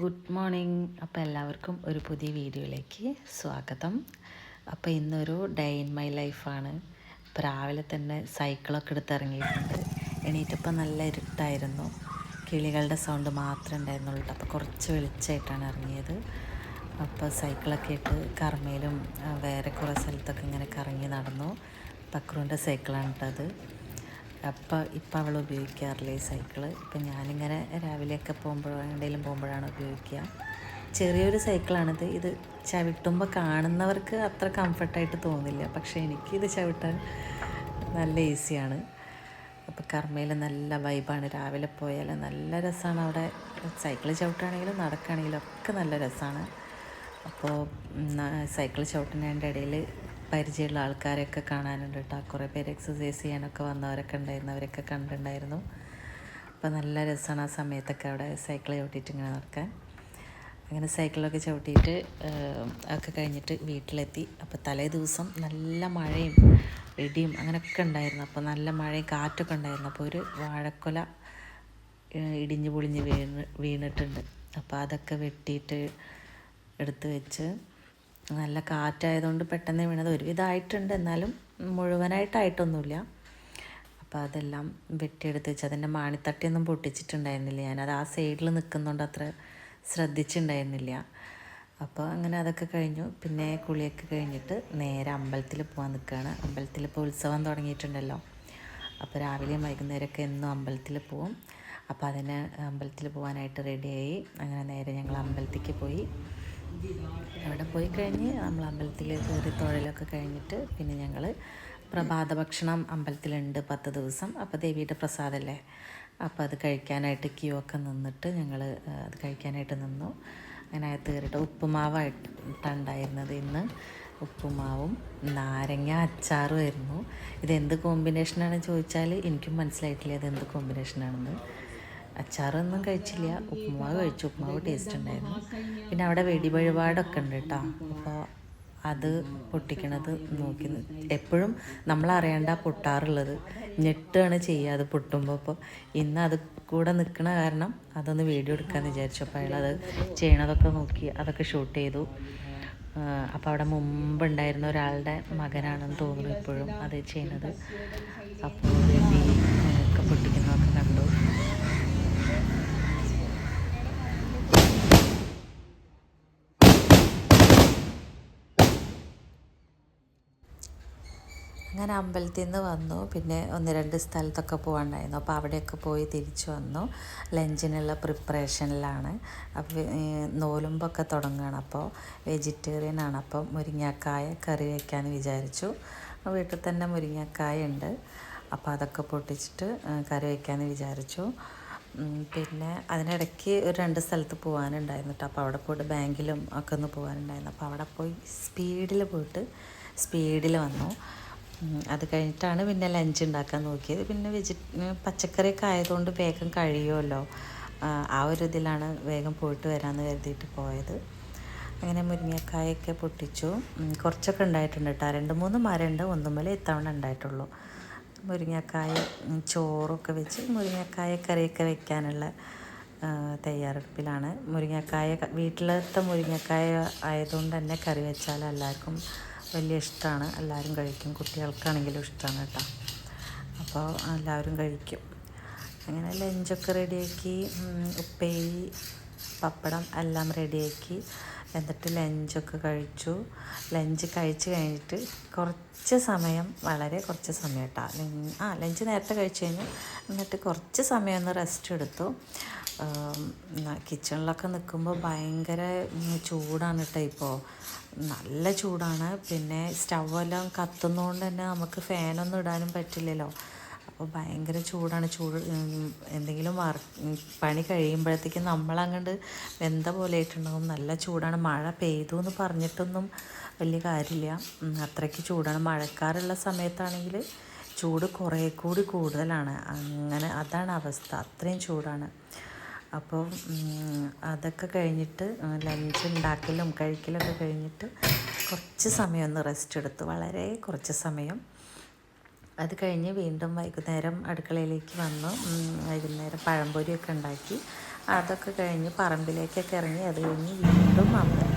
Good morning അപ്പോൾ എല്ലാവർക്കും ഒരു പുതിയ വീഡിയോയിലേക്ക് സ്വാഗതം. അപ്പോൾ ഇന്നൊരു ഡേ ഇൻ മൈ ലൈഫാണ് ഇപ്പോൾ രാവിലെ തന്നെ സൈക്കിളൊക്കെ എടുത്ത് ഇറങ്ങിയിട്ടുണ്ട്. എണീറ്റപ്പോൾ നല്ല ഇരുട്ടായിരുന്നു. കിളികളുടെ സൗണ്ട് മാത്രമേ ഉണ്ടായിരുന്നുള്ളൂ. അപ്പോൾ കുറച്ച് വെളിച്ചമായിട്ടാണ് ഇറങ്ങിയത്. അപ്പോൾ സൈക്കിളൊക്കെ ഇട്ട് കർമ്മയിലും വേറെ കുറേ സ്ഥലത്തൊക്കെ ഇങ്ങനെ കറങ്ങി നടന്നു. പക്രുവിന്റെ സൈക്കിളാണ് കേട്ടത് അപ്പോൾ ഇപ്പം അവൾ ഉപയോഗിക്കാറില്ല ഈ സൈക്കിൾ? ഇപ്പം ഞാനിങ്ങനെ രാവിലെയൊക്കെ പോകുമ്പോഴോ എവിടെയെങ്കിലും പോകുമ്പോഴാണ് ഉപയോഗിക്കുക. ചെറിയൊരു സൈക്കിളാണിത്. ഇത് ചവിട്ടുമ്പോൾ കാണുന്നവർക്ക് അത്ര കംഫർട്ടായിട്ട് തോന്നില്ല. പക്ഷേ ഇത് ചവിട്ടാൻ നല്ല ഈസിയാണ്. അപ്പോൾ കർമ്മയിൽ നല്ല വൈബാണ്. രാവിലെ പോയാൽ നല്ല രസമാണ് അവിടെ. സൈക്കിൾ ചവിട്ടുകയാണെങ്കിലും നടക്കുകയാണെങ്കിലും ഒക്കെ നല്ല രസമാണ് അപ്പോൾ സൈക്കിൾ ചവിട്ടുന്നതിന്റെ ഇടയിൽ പരിചയമുള്ള ആൾക്കാരെയൊക്കെ കാണാനുണ്ട് കേട്ടോ. കുറേ പേര് എക്സസൈസ് ചെയ്യാനൊക്കെ വന്നവരൊക്കെ ഉണ്ടായിരുന്നു. അവരൊക്കെ കണ്ടിട്ടുണ്ടായിരുന്നു. അപ്പോൾ നല്ല രസമാണ് ആ സമയത്തൊക്കെ അവിടെ സൈക്കിൾ ചവിട്ടിയിട്ട് ഇങ്ങനെ നടക്കാൻ. അങ്ങനെ സൈക്കിളൊക്കെ ചവിട്ടിയിട്ട് ഒക്കെ കഴിഞ്ഞിട്ട് വീട്ടിലെത്തി. അപ്പോൾ തലേ ദിവസം നല്ല മഴയും ഇടിയും അങ്ങനെയൊക്കെ ഉണ്ടായിരുന്നു. അപ്പോൾ നല്ല മഴയും കാറ്റൊക്കെ ഉണ്ടായിരുന്നു. അപ്പോൾ ഒരു വാഴക്കൊല ഇടിഞ്ഞ് പൊളിഞ്ഞ് വീണ് വീണിട്ടുണ്ട്. അപ്പോൾ അതൊക്കെ വെട്ടിയിട്ട് എടുത്ത് വെച്ച് നല്ല കാറ്റായതുകൊണ്ട് പെട്ടെന്ന് വീണത് ഒരുവിധമായിട്ടുണ്ട് എന്നാലും മുഴുവനായിട്ടായിട്ടൊന്നുമില്ല. അപ്പോൾ അതെല്ലാം വെട്ടിയെടുത്ത് വെച്ച് അതിന്റെ മാണിത്തട്ടിയൊന്നും പൊട്ടിച്ചിട്ടുണ്ടായിരുന്നില്ല. ഞാനത് ആ സൈഡിൽ നിൽക്കുന്നതുകൊണ്ട് അത്ര ശ്രദ്ധിച്ചിട്ടുണ്ടായിരുന്നില്ല. അപ്പോൾ അങ്ങനെ അതൊക്കെ കഴിഞ്ഞു. പിന്നെ കുളിയൊക്കെ കഴിഞ്ഞിട്ട് നേരെ അമ്പലത്തിൽ പോകാൻ നിൽക്കുകയാണ് അമ്പലത്തിൽ ഇപ്പോൾ ഉത്സവം തുടങ്ങിയിട്ടുണ്ടല്ലോ. അപ്പോൾ രാവിലെയും വൈകുന്നേരമൊക്കെ എന്നും അമ്പലത്തിൽ പോവും. അപ്പോൾ അതിന് അമ്പലത്തിൽ പോകാനായിട്ട് റെഡിയായി അങ്ങനെ നേരെ ഞങ്ങൾ അമ്പലത്തിലേക്ക് പോയി. അവിടെ പോയി കഴിഞ്ഞ് നമ്മൾ അമ്പലത്തിൽ കയറി തൊഴിലൊക്കെ കഴിഞ്ഞിട്ട് പിന്നെ ഞങ്ങൾ പ്രഭാത ഭക്ഷണം അമ്പലത്തിലുണ്ട് പത്ത് ദിവസം. അപ്പോൾ ദേവിയുടെ പ്രസാദല്ലേ? അപ്പോൾ അത് കഴിക്കാനായിട്ട് ക്യൂ ഒക്കെ നിന്നിട്ട് ഞങ്ങൾ അത് കഴിക്കാനായിട്ട് നിന്നു. അങ്ങനെ അത് കയറിയിട്ട് ഉപ്പുമാവായിട്ടുണ്ടായിരുന്നത് ഇന്ന്. ഉപ്പുമാവും നാരങ്ങ അച്ചാറും ആയിരുന്നു. ഇതെന്ത് കോമ്പിനേഷനാണെന്ന് ചോദിച്ചാൽ എനിക്കും മനസ്സിലായിട്ടില്ല ഇത് എന്ത് കോമ്പിനേഷനാണെന്ന്. അച്ചാറൊന്നും കഴിച്ചില്ല. ഉപ്പുമാവ് കഴിച്ചു. ഉപ്പുമാവ് ടേസ്റ്റ് ഉണ്ടായിരുന്നു. പിന്നെ അവിടെ വെടിവഴിപാടൊക്കെ ഉണ്ട് കേട്ടോ അപ്പോൾ അത് പൊട്ടിക്കണത് നോക്കി എപ്പോഴും നമ്മളറിയണ്ട പൊട്ടാറുള്ളത്. ഞെട്ടാണ് ചെയ്യുക അത് പൊട്ടുമ്പോൾ അപ്പോൾ ഇന്ന് അത് കൂടെ നിൽക്കണ കാരണം അതൊന്ന് വീഡിയോ എടുക്കാമെന്ന് വിചാരിച്ചു. അപ്പോൾ അയാൾ അത് ചെയ്യണതൊക്കെ നോക്കി അതൊക്കെ ഷൂട്ട് ചെയ്തു. അപ്പോൾ അവിടെ മുമ്പ് ഉണ്ടായിരുന്ന ഒരാളുടെ മകനാണെന്ന് തോന്നുന്നു ഇപ്പോഴും അത് ചെയ്യുന്നത് അപ്പോൾ ഒക്കെ പൊട്ടിക്കുന്നതൊക്കെ കണ്ടു. അങ്ങനെ അമ്പലത്തിൽ നിന്ന് വന്നു. പിന്നെ ഒന്ന് രണ്ട് സ്ഥലത്തൊക്കെ പോകാണ്ടായിരുന്നു അപ്പോൾ അവിടെയൊക്കെ പോയി തിരിച്ചു വന്നു. ലഞ്ചിനുള്ള പ്രിപ്പറേഷനിലാണ്. അപ്പോൾ നോലുമ്പൊക്കെ തുടങ്ങുകയാണ് അപ്പോൾ വെജിറ്റേറിയൻ ആണ്. അപ്പം മുരിങ്ങക്കായ കറി വയ്ക്കാമെന്ന് വിചാരിച്ചു. വീട്ടിൽ തന്നെ മുരിങ്ങക്കായ ഉണ്ട്. അപ്പോൾ അതൊക്കെ പൊട്ടിച്ചിട്ട് കറി വയ്ക്കാമെന്ന് വിചാരിച്ചു. പിന്നെ അതിനിടയ്ക്ക് ഒരു രണ്ട് സ്ഥലത്ത് പോകാനുണ്ടായിരുന്നു കേട്ടോ. അപ്പോൾ അവിടെ പോയിട്ട് ബാങ്കിലും ഒക്കെ ഒന്ന് പോകാനുണ്ടായിരുന്നു അപ്പോൾ അവിടെ പോയി സ്പീഡിൽ പോയിട്ട് സ്പീഡിൽ വന്നു. അത് കഴിഞ്ഞിട്ടാണ് പിന്നെ ലഞ്ച് ഉണ്ടാക്കാൻ നോക്കിയത്. പിന്നെ വെജി പച്ചക്കറിയൊക്കെ ആയതുകൊണ്ട് വേഗം കഴിയുമല്ലോ. ആ, ഒരു ഇതിലാണ് വേഗം പോയിട്ട് വരാമെന്ന് കരുതിയിട്ട് പോയത്. അങ്ങനെ മുരിങ്ങക്കായൊക്കെ പൊട്ടിച്ചു. കുറച്ചൊക്കെ ഉണ്ടായിട്ടുണ്ട് കേട്ടോ. രണ്ട് മൂന്ന് മരമുണ്ട്. ഒന്നുമേലെ ഇത്തവണ ഉണ്ടായിട്ടുള്ളൂ. മുരിങ്ങക്കായ ചോറൊക്കെ വെച്ച് മുരിങ്ങക്കായ കറിയൊക്കെ വെക്കാനുള്ള തയ്യാറെടുപ്പിലാണ്. മുരിങ്ങക്കായ വീട്ടിലത്തെ മുരിങ്ങക്കായ ആയതുകൊണ്ട് തന്നെ കറി വെച്ചാൽ എല്ലാവർക്കും വലിയ ഇഷ്ടമാണ് എല്ലാവരും കഴിക്കും. കുട്ടികൾക്കാണെങ്കിലും ഇഷ്ടമാണ് കേട്ടോ. അപ്പോൾ എല്ലാവരും കഴിക്കും. അങ്ങനെ ലഞ്ചൊക്കെ റെഡിയാക്കി ഉപ്പേരി പപ്പടം എല്ലാം റെഡിയാക്കി. എന്നിട്ട് ലഞ്ചൊക്കെ കഴിച്ചു. ലഞ്ച് കഴിച്ച് കഴിഞ്ഞിട്ട് കുറച്ച് സമയം വളരെ കുറച്ച് സമയം കേട്ടോ. ആ ലഞ്ച് നേരത്തെ കഴിച്ചു കഴിഞ്ഞു. എന്നിട്ട് കുറച്ച് സമയം ഒന്ന് റെസ്റ്റ് എടുത്തു. കിച്ചണിലൊക്കെ നിൽക്കുമ്പോൾ ഭയങ്കര ചൂടാണ് കേട്ടോ ഇപ്പോൾ നല്ല ചൂടാണ്. പിന്നെ സ്റ്റൗവെല്ലാം കത്തുന്നതുകൊണ്ട് തന്നെ നമുക്ക് ഫാനൊന്നും ഇടാനും പറ്റില്ലല്ലോ. അപ്പോൾ ഭയങ്കര ചൂടാണ്. ചൂട് എന്തെങ്കിലും വർക്ക് പണി കഴിയുമ്പോഴത്തേക്കും നമ്മളങ്ങോട്ട് വെന്ത പോലെ ആയിട്ടുണ്ടാകും നല്ല ചൂടാണ്. മഴ പെയ്തു എന്ന് പറഞ്ഞിട്ടൊന്നും വലിയ കാര്യമില്ല അത്രയ്ക്ക് ചൂടാണ്. മഴക്കാറുള്ള സമയത്താണെങ്കിൽ ചൂട് കുറേ കൂടി കൂടുതലാണ്. അങ്ങനെ അതാണ് അവസ്ഥ. അത്രയും ചൂടാണ്. അപ്പോൾ അതൊക്കെ കഴിഞ്ഞിട്ട് ലഞ്ച് ഉണ്ടാക്കലും കഴിക്കലൊക്കെ കഴിഞ്ഞിട്ട് കുറച്ച് സമയം ഒന്ന് റെസ്റ്റ് എടുത്തു. വളരെ കുറച്ച് സമയം. അത് കഴിഞ്ഞ് വീണ്ടും വൈകുന്നേരം അടുക്കളയിലേക്ക് വന്നു. വൈകുന്നേരം പഴംപൊരിയൊക്കെ ഉണ്ടാക്കി. അതൊക്കെ കഴിഞ്ഞ് പറമ്പിലേക്കൊക്കെ ഇറങ്ങി അത് കഴിഞ്ഞ് വീണ്ടും അമ്പലത്തിൽ